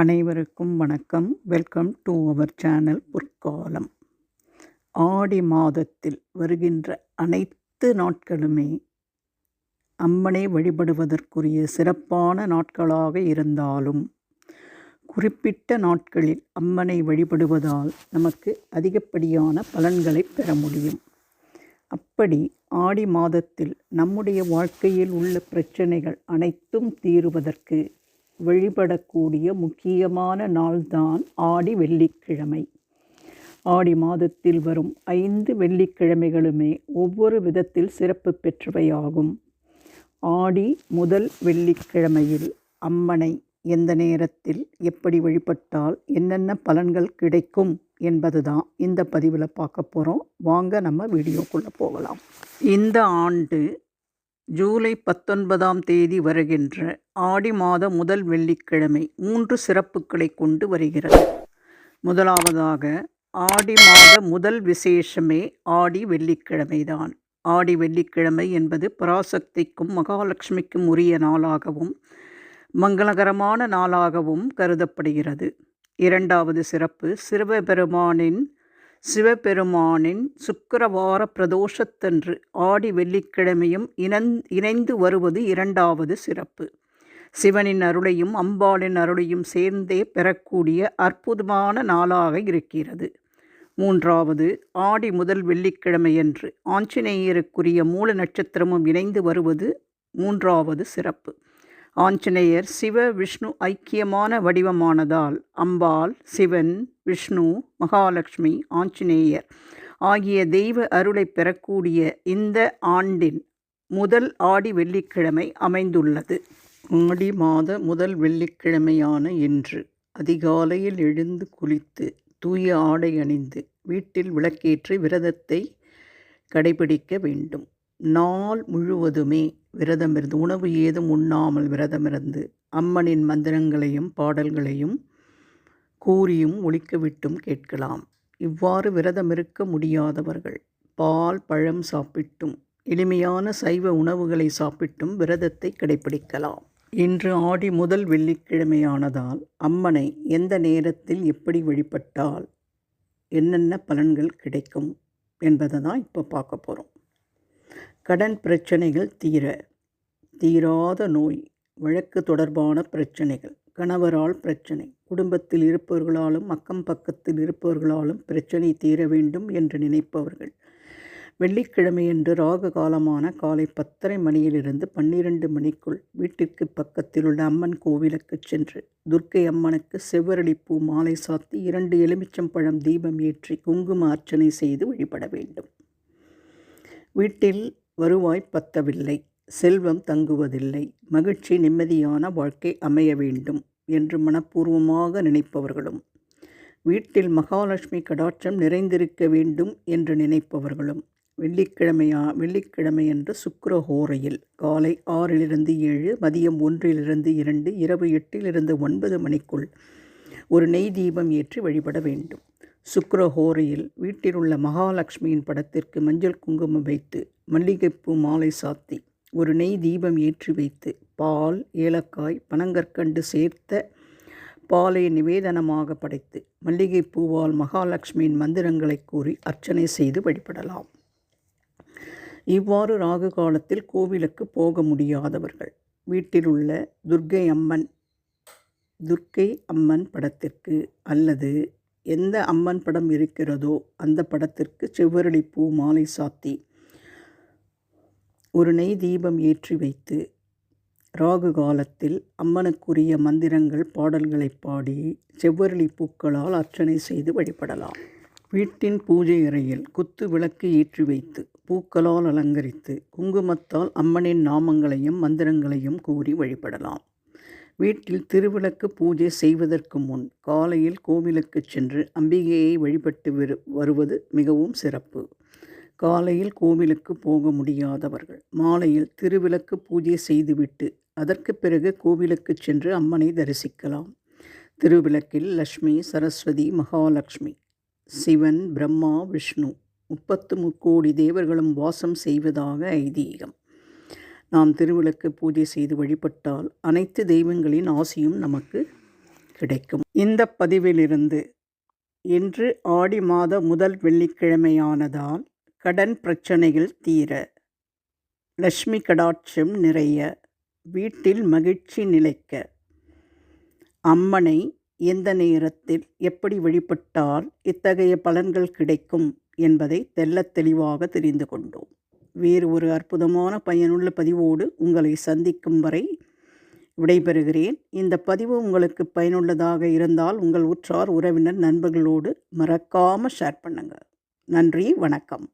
அனைவருக்கும் வணக்கம். Welcome to our channel பொற்காலம் ஆடி மாதத்தில் வருகின்ற அனைத்து நாட்களுமே அம்மனை வழிபடுவதற்குரிய சிறப்பான நாட்களாக இருந்தாலும் குறிப்பிட்ட நாட்களில் அம்மனை வழிபடுவதால் நமக்கு அதிகப்படியான பலன்களை பெற முடியும். அப்படி ஆடி மாதத்தில் நம்முடைய வாழ்க்கையில் உள்ள பிரச்சனைகள் அனைத்தும் தீருவதற்கு வழிபடக்கூடிய முக்கியமான நாள்தான் ஆடி வெள்ளிக்கிழமை. ஆடி மாதத்தில் வரும் ஐந்து வெள்ளிக்கிழமைகளுமே ஒவ்வொரு விதத்தில் சிறப்பு பெற்றவையாகும். ஆடி முதல் வெள்ளிக்கிழமையில் அம்மனை எந்த நேரத்தில் எப்படி வழிபட்டால் என்னென்ன பலன்கள் கிடைக்கும் என்பது தான் இந்த பதிவில் பார்க்க போகிறோம் வாங்க நம்ம வீடியோக்குள்ளே போகலாம். இந்த ஆண்டு ஜூலை பத்தொன்பதாம் தேதி வருகின்ற ஆடி மாத முதல் வெள்ளிக்கிழமை மூன்று சிறப்புகளை கொண்டு வருகிறது. முதலாவதாக ஆடி மாத முதல் விசேஷமே ஆடி வெள்ளிக்கிழமைதான். ஆடி வெள்ளிக்கிழமை என்பது பராசக்திக்கும் மகாலட்சுமிக்கும் உரிய நாளாகவும் மங்களகரமான நாளாகவும் கருதப்படுகிறது. இரண்டாவது சிறப்பு சிவபெருமானின் சிவபெருமானின் சுக்கரவார பிரதோஷத்தன்று ஆடி வெள்ளிக்கிழமையும் இணந் இணைந்து வருவது இரண்டாவது சிறப்பு. சிவனின் அருளையும் அம்பாளின் அருளையும் சேர்ந்தே பெறக்கூடிய அற்புதமான நாளாக இருக்கிறது. மூன்றாவது ஆடி முதல் வெள்ளிக்கிழமையன்று ஆஞ்சநேயருக்குரிய மூல நட்சத்திரமும் இணைந்து வருவது மூன்றாவது சிறப்பு. ஆஞ்சநேயர் சிவ விஷ்ணு ஐக்கியமான வடிவமானதால் அம்பாள் சிவன் விஷ்ணு மகாலட்சுமி ஆஞ்சநேயர் ஆகிய தெய்வ அருளை பெறக்கூடிய இந்த ஆண்டின் முதல் ஆடி வெள்ளிக்கிழமை அமைந்துள்ளது. ஆடி மாத முதல் வெள்ளிக்கிழமையான இன்று அதிகாலையில் எழுந்து குளித்து தூய ஆடை அணிந்து வீட்டில் விளக்கேற்றி விரதத்தை கடைபிடிக்க வேண்டும். நாள் முழுவதுமே விரதமிருந்து உணவு ஏதும் உண்ணாமல் விரதமிருந்து அம்மனின் மந்திரங்களையும் பாடல்களையும் கூறியும் ஒழிக்கவிட்டும் கேட்கலாம். இவ்வாறு விரதம் இருக்க முடியாதவர்கள் பால் பழம் சாப்பிட்டும் எளிமையான சைவ உணவுகளை சாப்பிட்டும் விரதத்தை கடைபிடிக்கலாம் இன்று ஆடி முதல் வெள்ளிக்கிழமையானதால் அம்மனை எந்த நேரத்தில் எப்படி வழிபட்டால் என்னென்ன பலன்கள் கிடைக்கும் என்பதை தான் இப்போ பார்க்க போகிறோம் கடன் பிரச்சனைகள் தீர தீராத நோய் வழக்கு தொடர்பான பிரச்சனைகள் கணவரால் பிரச்சனை குடும்பத்தில் இருப்பவர்களாலும் அக்கம் பக்கத்தில் இருப்பவர்களாலும் பிரச்சனை தீர வேண்டும் என்று நினைப்பவர்கள். வெள்ளிக்கிழமையன்று ராக காலமான காலை பத்தரை மணியிலிருந்து பன்னிரண்டு மணிக்குள் வீட்டிற்கு பக்கத்தில் உள்ள அம்மன் கோவிலுக்கு சென்று துர்க்கை அம்மனுக்கு செவ்வரளிப்பூ மாலை சாத்தி இரண்டு எலுமிச்சம்பழம் தீபம் ஏற்றி குங்கும அர்ச்சனை செய்து வழிபட வேண்டும். வீட்டில் வருவாய் பத்தவில்லை செல்வம் தங்குவதில்லை மகிழ்ச்சி நிம்மதியான வாழ்க்கை அமைய வேண்டும் என்று மனப்பூர்வமாக நினைப்பவர்களும் வீட்டில் மகாலட்சுமி கடாட்சம் நிறைந்திருக்க வேண்டும் என்று நினைப்பவர்களும் வெள்ளிக்கிழமையா வெள்ளிக்கிழமையன்று சுக்கரஹோரையில் காலை ஆறிலிருந்து ஏழு மதியம் ஒன்றிலிருந்து இரண்டு இரவு எட்டிலிருந்து ஒன்பது மணிக்குள் ஒரு நெய் தீபம் ஏற்றி வழிபட வேண்டும். சுக்ரஹோரியில் வீட்டில் உள்ள மகாலட்சுமியின் படத்திற்கு மஞ்சள் குங்குமம் வைத்து மல்லிகைப்பூ மாலை சாத்தி ஒரு நெய் தீபம் ஏற்றி வைத்து பால் ஏலக்காய் பனங்கற்கண்டு சேர்த்த பாலை நிவேதனமாக படைத்து மல்லிகைப்பூவால் மகாலட்சுமியின் மந்திரங்களை கூறி அர்ச்சனை செய்து வழிபடலாம். இவ்வாறு ராகு காலத்தில் கோவிலுக்கு போக முடியாதவர்கள் வீட்டில் உள்ள துர்க்கை அம்மன் துர்க்கை அம்மன் படத்திற்கு அல்லது எந்த அம்மன் படம் இருக்கிறதோ அந்த படத்திற்கு செவ்வரளி பூ மாலை சாத்தி ஒரு நெய் தீபம் ஏற்றி வைத்து ராகு காலத்தில் அம்மனுக்குரிய மந்திரங்கள் பாடல்களை பாடி செவ்வரளி பூக்களால் அர்ச்சனை செய்து வழிபடலாம். வீட்டின் பூஜை அறையில் குத்து விளக்கு ஏற்றி வைத்து பூக்களால் அலங்கரித்து குங்குமத்தால் அம்மனின் நாமங்களையும் மந்திரங்களையும் கூறி வழிபடலாம். வீட்டில் திருவிளக்கு பூஜை செய்வதற்கு முன் காலையில் கோவிலுக்கு சென்று அம்பிகையை வழிபட்டு வருவது மிகவும் சிறப்பு. காலையில் கோவிலுக்கு போக முடியாதவர்கள். மாலையில் திருவிளக்கு பூஜை செய்துவிட்டு அதற்கு பிறகு கோவிலுக்கு சென்று அம்மனை தரிசிக்கலாம். திருவிளக்கில் லக்ஷ்மி சரஸ்வதி மகாலட்சுமி சிவன் பிரம்மா விஷ்ணு முப்பத்து முக்கோடி தேவர்களும் வாசம் செய்வதாக ஐதீகம். நாம் திருவிளக்கு பூஜை செய்து வழிபட்டால் அனைத்து தெய்வங்களின் ஆசியும் நமக்கு கிடைக்கும். இந்த பதிவிலிருந்து இன்று ஆடி மாத முதல் வெள்ளிக்கிழமையானதால் கடன் பிரச்சனைகள் தீர லட்சுமி கடாட்சம் நிறைய வீட்டில் மகிழ்ச்சி நிலைக்க அம்மனை எந்த நேரத்தில் எப்படி வழிபட்டால் இத்தகைய பலன்கள் கிடைக்கும் என்பதை தெள்ளத் தெளிவாக தெரிந்து கொண்டோம். வேறு ஒரு அற்புதமான பயனுள்ள பதிவோடு உங்களை சந்திக்கும் வரை விடைபெறுகிறேன். இந்த பதிவு உங்களுக்கு பயனுள்ளதாக இருந்தால் உங்கள் உற்றார் உறவினர் நண்பர்களோடு மறக்காமல் ஷேர் பண்ணுங்கள் நன்றி வணக்கம்.